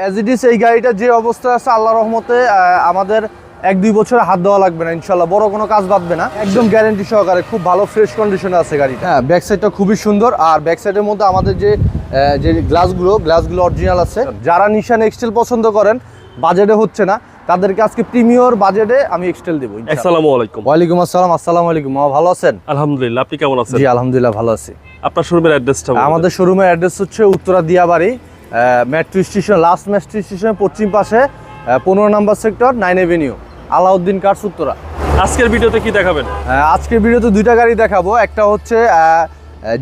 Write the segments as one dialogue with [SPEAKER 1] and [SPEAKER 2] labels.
[SPEAKER 1] As it ইস এই গাড়িটা যে অবস্থা আছে আল্লাহ রহমতে আমাদের এক দুই বছর হাত দেওয়া লাগবে না ইনশাল্লাহ বড় কোনো কাজ বাঁধবে না। একদম গ্যারেন্টি সহকারে খুব ভালো ফ্রেশ কন্ডিশনে আছে গাড়িটা। হ্যাঁ ব্যাক সাইডটা খুবই সুন্দর। আর ব্যাক সাইডের মধ্যে আমাদের যে যে গ্লাসগুলো গ্লাসগুলো অরিজিনাল আছে। যারা নিশান এক্সটেল পছন্দ করেন বাজেটে হচ্ছে না। তাদেরকে আজকে প্রিমিয়র বাজেটে আমি এক্সটেল দেবো।
[SPEAKER 2] আসসালামু আলাইকুম।
[SPEAKER 1] ওয়ালাইকুম আসসালাম আসসালামু আলাইকুম। ভালো আছেন?
[SPEAKER 2] আলহামদুলিল্লাহ আপনি কেমন আছেন?
[SPEAKER 1] জি আলহামদুলিল্লাহ ভালো আছি।
[SPEAKER 2] আপনার শোরুমের অ্যাড্রেসটা
[SPEAKER 1] আমাদের শোরুমের অ্যাড্রেস হচ্ছে Uttara Diabari. Metro station last metro স্টেশনের পশ্চিম পাশে পনেরো নম্বর sector nine avenue Alauddin cars Uttara
[SPEAKER 2] আজকের ভিডিওতে কি দেখাবেন?
[SPEAKER 1] আজকের ভিডিওতে দুইটা গাড়ি দেখাবো। একটা হচ্ছে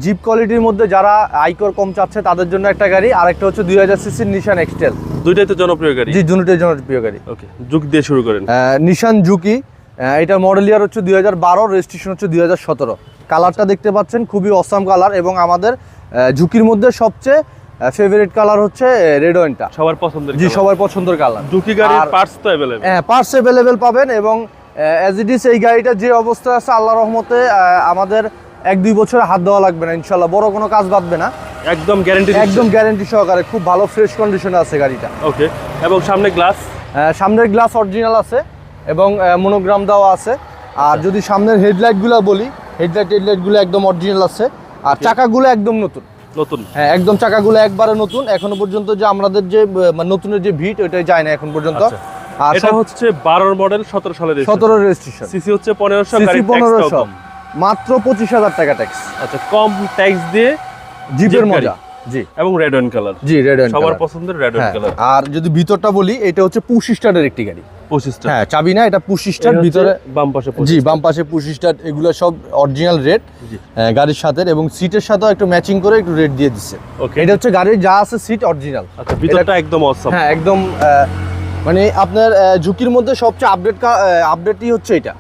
[SPEAKER 1] জিপ কোয়ালিটির মধ্যে যারা আইকর কম চাচ্ছে তাদের জন্য একটা গাড়ি আর একটা হচ্ছে দুই হাজার সিসির নিশান এক্সটেল
[SPEAKER 2] দুইটাই তো জনপ্রিয় গাড়ি।
[SPEAKER 1] জি জুনুটের জনপ্রিয় গাড়ি।
[SPEAKER 2] ওকে যুগ দিয়ে শুরু করেন।
[SPEAKER 1] নিশান জুকি এটা মডেল ইয়ার হচ্ছে দুই হাজার বারো রেজিস্ট্রেশন হচ্ছে দুই হাজার সতেরো। কালারটা দেখতে পাচ্ছেন খুবই অসাম কালার এবং আমাদের ঝুঁকির মধ্যে সবচেয়ে ফেভারিট কালার হচ্ছে রেড ওয়েনটা
[SPEAKER 2] সবার পছন্দের
[SPEAKER 1] জি সবার পছন্দের কালার
[SPEAKER 2] দুটি গাড়ির পার্টস তো অ্যাভেলেবল
[SPEAKER 1] হ্যাঁ পার্টস অ্যাভেলেবেল পাবেন এবং অ্যাজ ইট ইস এই গাড়িটা যে অবস্থায় আছে আল্লাহ রহমতে আমাদের এক দুই বছর হাত দেওয়া লাগবে না ইনশাল্লাহ বড় কোনো কাজ বাঁধবে না।
[SPEAKER 2] একদম গ্যারান্টি
[SPEAKER 1] একদম গ্যারেন্টি সহকারে খুব ভালো ফ্রেশ কন্ডিশনে আছে গাড়িটা।
[SPEAKER 2] ওকে এবং সামনে গ্লাস
[SPEAKER 1] সামনের গ্লাস অরিজিনাল আছে এবং মনোগ্রাম দেওয়া আছে। আর যদি সামনের হেডলাইটগুলো বলি হেডলাইট হেডলাইটগুলো একদম অরিজিনাল আছে। আর চাকাগুলো একদম নতুন।
[SPEAKER 2] নতুন?
[SPEAKER 1] হ্যাঁ একদম চাকাগুলো একবারে নতুন। এখনও পর্যন্ত যে আমাদের যে নতুনের যে ভিট ওইটাই যায় না এখন পর্যন্ত।
[SPEAKER 2] আচ্ছা। এটা হচ্ছে বারোর মডেল সতেরো সালের
[SPEAKER 1] সতেরো রেজিস্ট্রেশন।
[SPEAKER 2] সিসি হচ্ছে পনেরোশো
[SPEAKER 1] সিসি
[SPEAKER 2] গাড়ি
[SPEAKER 1] 1500 মাত্র পঁচিশ হাজার টাকা ট্যাক্স
[SPEAKER 2] আচ্ছা কম ট্যাক্স দিয়ে
[SPEAKER 1] জিপের মজা। জি।
[SPEAKER 2] এবং রেড ওয়ান কালার
[SPEAKER 1] জি রেড
[SPEAKER 2] সবার পছন্দের রেড
[SPEAKER 1] হ্যাঁ
[SPEAKER 2] কালার
[SPEAKER 1] আর যদি ভিতরটা বলি এটা হচ্ছে পুশ স্টার্টের একটি গাড়ি। হ্যাঁ চাবি না এটা পুশ স্টার্ট ভিতরে
[SPEAKER 2] বাম পাশে
[SPEAKER 1] জি বাম পাশে পুশ স্টার্ট এগুলো সব অরিজিনাল রেড গাড়ির সাথে এবং সিটের সাথেও একটু ম্যাচিং করে একটু রেড দিয়ে দিচ্ছে
[SPEAKER 2] ওকে
[SPEAKER 1] এটা হচ্ছে গাড়ির যা আছে সিট অরিজিনাল
[SPEAKER 2] আচ্ছা ভিতরটা একদম অসম
[SPEAKER 1] হ্যাঁ একদম মানে আপনার ঝুঁকির মধ্যে সবচেয়ে আপডেট আপডেটই হচ্ছে এটা।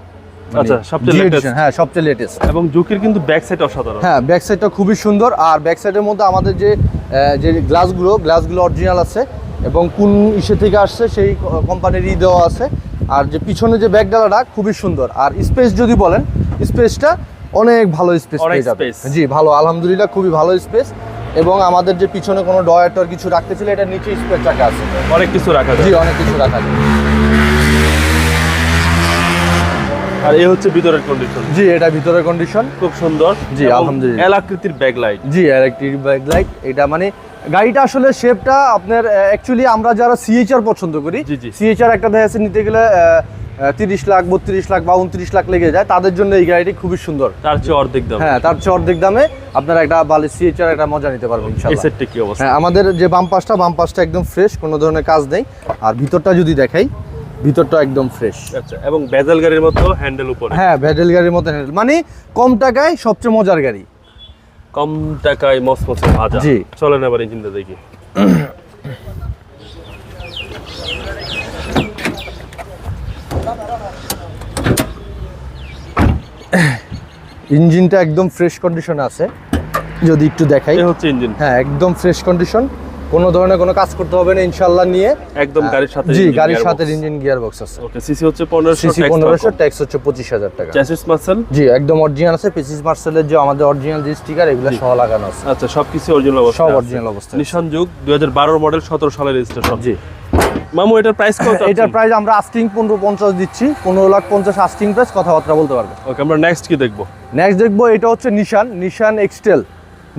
[SPEAKER 2] আচ্ছা, সবচেয়ে।
[SPEAKER 1] হ্যাঁ সবচেয়ে লেটেস্ট
[SPEAKER 2] এবং কিন্তু ব্যাক সাইড অসাধারণ।
[SPEAKER 1] হ্যাঁ ব্যাক সাইডটা খুবই সুন্দর আর ব্যাক সাইডের মধ্যে আমাদের যে যে গ্লাসগুলো গ্লাসগুলো অরিজিনাল আছে এবং কোন ইসে থেকে আসছে সেই কোম্পানিরই দেওয়া আছে আর যে পিছনে যে ব্যাক ডালাটা খুবই সুন্দর। আর স্পেস যদি বলেন স্পেসটা অনেক ভালো স্পেস পেয়ে যাবে। জি ভালো আলহামদুলিল্লাহ খুবই ভালো স্পেস এবং আমাদের যে পিছনে কোনো ডয়ার টয়ার কিছু রাখতে ছিল এটা নিচে স্পেস রাখা আছে।
[SPEAKER 2] অনেক কিছু রাখা
[SPEAKER 1] জি অনেক কিছু রাখা যায়।
[SPEAKER 2] আর এই হচ্ছে ভিতরের কন্ডিশন
[SPEAKER 1] জি এটা ভিতরের কন্ডিশন
[SPEAKER 2] খুব সুন্দর।
[SPEAKER 1] জি, আলহামদুলিল্লাহ।
[SPEAKER 2] এল আকৃতির ব্যাক লাইট
[SPEAKER 1] জি ইলেকট্রিক বাইক লাইট এটা মানে গাড়িটা আসলে শেপটা আপনার অ্যাকচুয়ালি আমরা যারা সিএইচআর পছন্দ করি। সিএইচআর একটা দেখা যাচ্ছে নিতে গেলে তিরিশ লাখ বত্রিশ লাখ বা উনত্রিশ লাখ লেগে যায়। তাদের জন্য এই গাড়িটি খুবই সুন্দর।
[SPEAKER 2] তার চেয়ে অর্ধেক দাম।
[SPEAKER 1] হ্যাঁ তার চেয়ে অর্ধেক দামে আপনারা একটা বালি সিএইচআর একটা মজা নিতে পারবেন ইনশাআল্লাহ।
[SPEAKER 2] সেটটা কি অবস্থা?
[SPEAKER 1] হ্যাঁ আমাদের যে বাম পাশটা বাম পাশটা একদম ফ্রেশ কোনো ধরনের কাজ নেই। আর ভিতরটা যদি দেখাই ভিতরটা একদম ফ্রেশ
[SPEAKER 2] আচ্ছা এবং বেজাল গাড়ির মতো হ্যান্ডেল উপরে।
[SPEAKER 1] হ্যাঁ ভ্যাডেল গাড়ির মতো হ্যান্ডেল মানে কম টাকায় সবচেয়ে মজার গাড়ি।
[SPEAKER 2] কম টাকায় মসমসে ভাজা।
[SPEAKER 1] জি।
[SPEAKER 2] চলেন এবার ইঞ্জিনটা দেখি।
[SPEAKER 1] ইঞ্জিনটা একদম ফ্রেশ কন্ডিশনে আছে। যদি একটু দেখাই।
[SPEAKER 2] হচ্ছে ইঞ্জিন।
[SPEAKER 1] হ্যাঁ একদম ফ্রেশ কন্ডিশন কোনো ধরনের কোনো কাজ করতে হবে না ইনশাল্লাহ নিয়ে।
[SPEAKER 2] একদম গাড়ির সাথে
[SPEAKER 1] জি গাড়ির সাথে ইঞ্জিন গিয়ার বক্স আছে।
[SPEAKER 2] ওকে সিসি হচ্ছে 1500
[SPEAKER 1] সিসি পনেরোশো ট্যাক্স হচ্ছে পঁচিশ হাজার টাকা।
[SPEAKER 2] চ্যাসিস মাসেল
[SPEAKER 1] জি একদম অরিজিনাল আছে। পেসিস মার্সেলের যে আমাদের অরিজিনাল যে স্টিকার এগুলো সহ লাগানো আছে।
[SPEAKER 2] আচ্ছা সবকিছু অরিজিনাল অবস্থা
[SPEAKER 1] সব অরিজিনাল অবস্থা
[SPEAKER 2] নিশান যুগ 2012 মডেল 17 সালের রেজিস্ট্রেশন
[SPEAKER 1] জি।
[SPEAKER 2] মামু এটার প্রাইস কত
[SPEAKER 1] এটার প্রাইস আমরা আস্টিং পনেরো পঞ্চাশ দিচ্ছি। পনেরো লাখ পঞ্চাশ আস্টিং প্রাইস কথাবার্তা বলতে পারবে।
[SPEAKER 2] ওকে আমরা নেক্সট কি দেখব?
[SPEAKER 1] নেক্সট দেখব এটা হচ্ছে নিশান নিশান এক্সটেল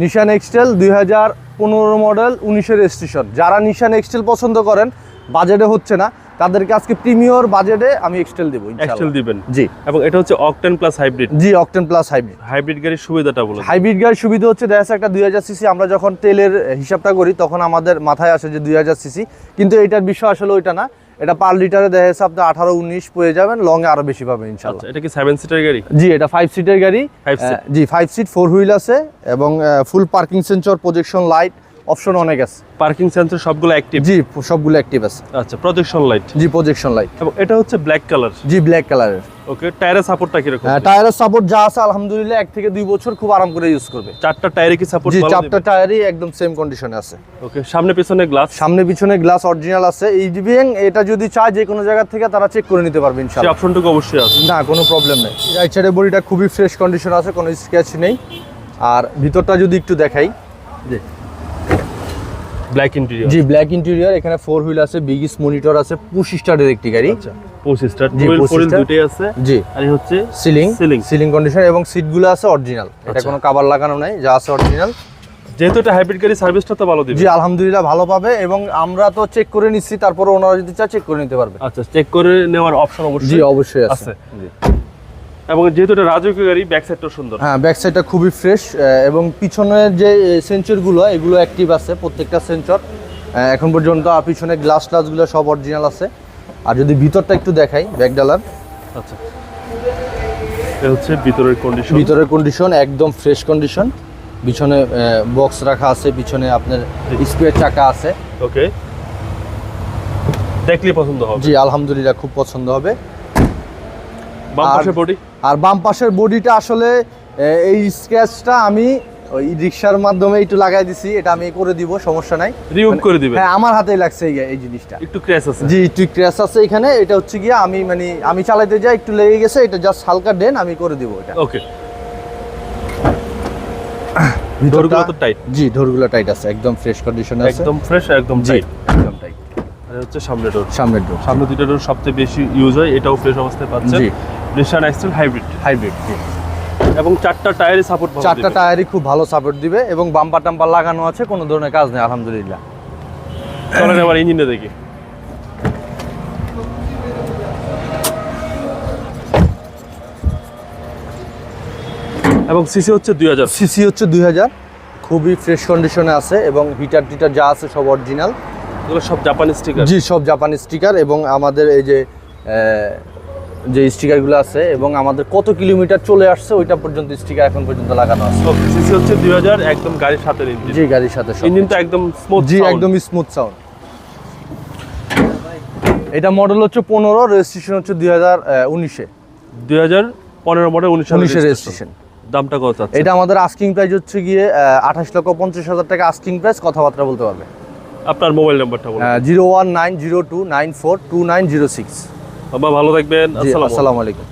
[SPEAKER 1] নিশান এক্সটেল দুই হাজার পনেরো মডেল উনিশের রেজিস্ট্রেশন যারা নিশান এক্সটেল পছন্দ করেন বাজেটে হচ্ছে না। তাদেরকে আজকে প্রিমিয়র বাজেটে আমি এক্সটেল দেবো এক্সটেল
[SPEAKER 2] দিবেন?
[SPEAKER 1] জি।
[SPEAKER 2] এবং এটা হচ্ছে অকটেন প্লাস হাইব্রিড
[SPEAKER 1] জি অকটেন প্লাস হাইব্রিড
[SPEAKER 2] হাইব্রিড গাড়ির সুবিধাটা বলুন।
[SPEAKER 1] হাইব্রিড গাড়ির সুবিধা হচ্ছে দেখা যাচ্ছে একটা দুই হাজার সিসি আমরা যখন তেলের হিসাবটা করি তখন আমাদের মাথায় আসে যে দুই হাজার সিসি কিন্তু এটার বিষয় আসলে ওইটা না। এটা পার লিটারে দেখা যাচ্ছে আপনি আঠারো উনিশ পেয়ে যাবেন লং এ আরও বেশি পাবেন ইনশাল্লাহ
[SPEAKER 2] আচ্ছা এটা কি সেভেন সিটের গাড়ি?
[SPEAKER 1] জি এটা ফাইভ সিটের গাড়ি। জি ফাইভ সিট ফোর হুইল আছে এবং full parking sensor projection light option অনেক আছে।
[SPEAKER 2] পার্কিং সেন্সর সবগুলো অ্যাক্টিভ
[SPEAKER 1] জি সবগুলো অ্যাক্টিভ আছে।
[SPEAKER 2] আচ্ছা প্রজেকশন লাইট
[SPEAKER 1] জি প্রজেকশন লাইট
[SPEAKER 2] এবং এটা হচ্ছে ব্ল্যাক কালার
[SPEAKER 1] জি ব্ল্যাক কালারের
[SPEAKER 2] ওকে টায়ারের সাপোর্টটা কীরকম?
[SPEAKER 1] টায়ারের সাপোর্ট যা আছে আলহামদুলিল্লাহ এক থেকে দুই বছর খুব আরাম করে ইউজ করবে।
[SPEAKER 2] চারটা টায়ারে কি সাপোর্ট
[SPEAKER 1] জি চারটা টায়ারই একদম সেম কন্ডিশনে আছে।
[SPEAKER 2] ওকে সামনে পিছনে গ্লাস
[SPEAKER 1] সামনে পিছনে গ্লাস অরিজিনাল আছে। ইভিএং এটা যদি চায় যে কোনো জায়গা থেকে তারা চেক করে নিতে পারবে ইনশাআল্লাহ।
[SPEAKER 2] অপশনটুকু অবশ্যই আছে।
[SPEAKER 1] না কোনো প্রবলেম নেই। রাইট সাইডের বডিটা খুবই ফ্রেশ কন্ডিশন আছে কোনো স্ক্র্যাচ নেই। আর ভিতরটা যদি একটু দেখাই। জি।
[SPEAKER 2] ব্ল্যাক ইন্টেরিয়র
[SPEAKER 1] জি ব্ল্যাক ইন্টেরিয়র এখানে ফোর হুইল আছে বিগিস মনিটর আছে পুশ স্টারের একটি গাড়ি।
[SPEAKER 2] আচ্ছা পঁচিশ স্টার
[SPEAKER 1] জি,
[SPEAKER 2] টুয়েলভ
[SPEAKER 1] 25
[SPEAKER 2] ফোরিল আছে
[SPEAKER 1] জি।
[SPEAKER 2] আর হচ্ছে
[SPEAKER 1] সিলিং
[SPEAKER 2] সিলিং
[SPEAKER 1] সিলিং কন্ডিশন এবং সিটগুলো আছে অরিজিনাল এটা
[SPEAKER 2] আচ্ছা।
[SPEAKER 1] কোনো কাভার লাগানো নাই যা আছে অরিজিনাল
[SPEAKER 2] যেহেতু এটা হাইব্রিড গাড়ি সার্ভিসটা তো ভালো দিবে।
[SPEAKER 1] জি আলহামদুলিল্লাহ ভালো পাবে এবং আমরা তো চেক করে নিচ্ছি তারপরে ওনারা যদি চায় চেক করে নিতে পারবে।
[SPEAKER 2] আচ্ছা চেক করে নেওয়ার অপশন
[SPEAKER 1] জি
[SPEAKER 2] অবশ্যই
[SPEAKER 1] অবশ্যই আছে।
[SPEAKER 2] আছে।
[SPEAKER 1] জি।
[SPEAKER 2] এবং যেহেতু এটা রাজকীয় গাড়ি ব্যাক সাইডটাও সুন্দর।
[SPEAKER 1] হ্যাঁ ব্যাক সাইডটা খুবই ফ্রেশ এবং পিছনের যে সেন্সরগুলো এগুলো অ্যাক্টিভ আছে প্রত্যেকটা সেন্সর এখন পর্যন্ত পিছনে গ্লাস গ্লাসগুলো সব অরিজিনাল আছে। আর যদি ভিতরটা একটু দেখাই ব্যাক ডালার।
[SPEAKER 2] আচ্ছা। হচ্ছে ভিতরের কন্ডিশন
[SPEAKER 1] ভিতরের কন্ডিশন একদম ফ্রেশ কন্ডিশন পিছনে বক্স রাখা আছে পিছনে আপনার স্পেয়ার চাকা আছে।
[SPEAKER 2] ওকে দেখলে পছন্দ হবে।
[SPEAKER 1] জি আলহামদুলিল্লাহ খুব পছন্দ হবে।
[SPEAKER 2] বাম
[SPEAKER 1] আর-
[SPEAKER 2] বডি
[SPEAKER 1] আর বাম পাশের বডিটা আসলে এই স্ক্র্যাচটা আমি ওই রিক্সার মাধ্যমে একটু লাগাই দিছি এটা আমি করে দিব সমস্যা নাই।
[SPEAKER 2] রিমুভ করে দিবে
[SPEAKER 1] হ্যাঁ আমার হাতেই লাগছে এই জিনিসটা।
[SPEAKER 2] একটু ক্র্যাশ আছে।
[SPEAKER 1] জি একটু ক্র্যাশ আছে এখানে এটা হচ্ছে গিয়ে আমি মানে আমি চালাতে যাই একটু লেগে গেছে এটা জাস্ট হালকা দেন আমি করে দিব এটা।
[SPEAKER 2] ওকে তো টাইট
[SPEAKER 1] জি টাইট আছে একদম ফ্রেশ কন্ডিশনে আছে।
[SPEAKER 2] একদম ফ্রেশ একদম টাইট আর হচ্ছে সামনে ডোর
[SPEAKER 1] সামনের ডোর
[SPEAKER 2] সামনে দুইটা ডোর সবচেয়ে বেশি ইউজ হয় এটাও ফ্রেশ অবস্থায় পাচ্ছেন।
[SPEAKER 1] জি।
[SPEAKER 2] নিশান এক্সেল হাইব্রিড
[SPEAKER 1] হাইব্রিড
[SPEAKER 2] এবং চারটা টায়ারে সাপোর্ট
[SPEAKER 1] চারটা টায়ারই খুব ভালো সাপোর্ট দিবে এবং বাম্পার টাম্পার লাগানো আছে কোনো ধরনের কাজ নেই আলহামদুলিল্লাহ।
[SPEAKER 2] চলেন আবার ইঞ্জিনটা দেখি। এবং সিসি হচ্ছে দুই হাজার।
[SPEAKER 1] সিসি হচ্ছে দুই হাজার। খুবই ফ্রেশ কন্ডিশনে আছে এবং হিটার টিটার যা আছে সব অরিজিনাল
[SPEAKER 2] এগুলো সব জাপানি স্টিকার
[SPEAKER 1] জি সব জাপানি স্টিকার এবং আমাদের এই যে যে স্টিকারগুলো আছে এবং আমাদের কত কিলোমিটার চলে আসছে ওইটা পর্যন্ত স্টিকার এখন পর্যন্ত লাগানো আছে।
[SPEAKER 2] সিসি হচ্ছে দুই হাজার একদম গাড়ির সাথে ইঞ্জিন
[SPEAKER 1] জি গাড়ির সাথে সব।
[SPEAKER 2] ইঞ্জিনটা একদম স্মুথ
[SPEAKER 1] জি একদম স্মুথ সাউন্ড এটা মডেল হচ্ছে পনেরো রেজিস্ট্রেশন হচ্ছে দুই হাজার উনিশে।
[SPEAKER 2] দুই হাজার পনেরো মডেল উনিশ
[SPEAKER 1] উনিশে রেজিস্ট্রেশন
[SPEAKER 2] দামটা কত
[SPEAKER 1] এটা আমাদের আস্কিং প্রাইস হচ্ছে গিয়ে আঠাশ লক্ষ পঞ্চাশ হাজার টাকা আস্কিং প্রাইস কথাবার্তা বলতে পারবে।
[SPEAKER 2] আপনার মোবাইল নাম্বারটা বলুন।
[SPEAKER 1] Zero one nine zero two nine four two nine zero six.
[SPEAKER 2] আবার ভালো থাকবেন। আসসালাম
[SPEAKER 1] আসসালামু আলাইকুম।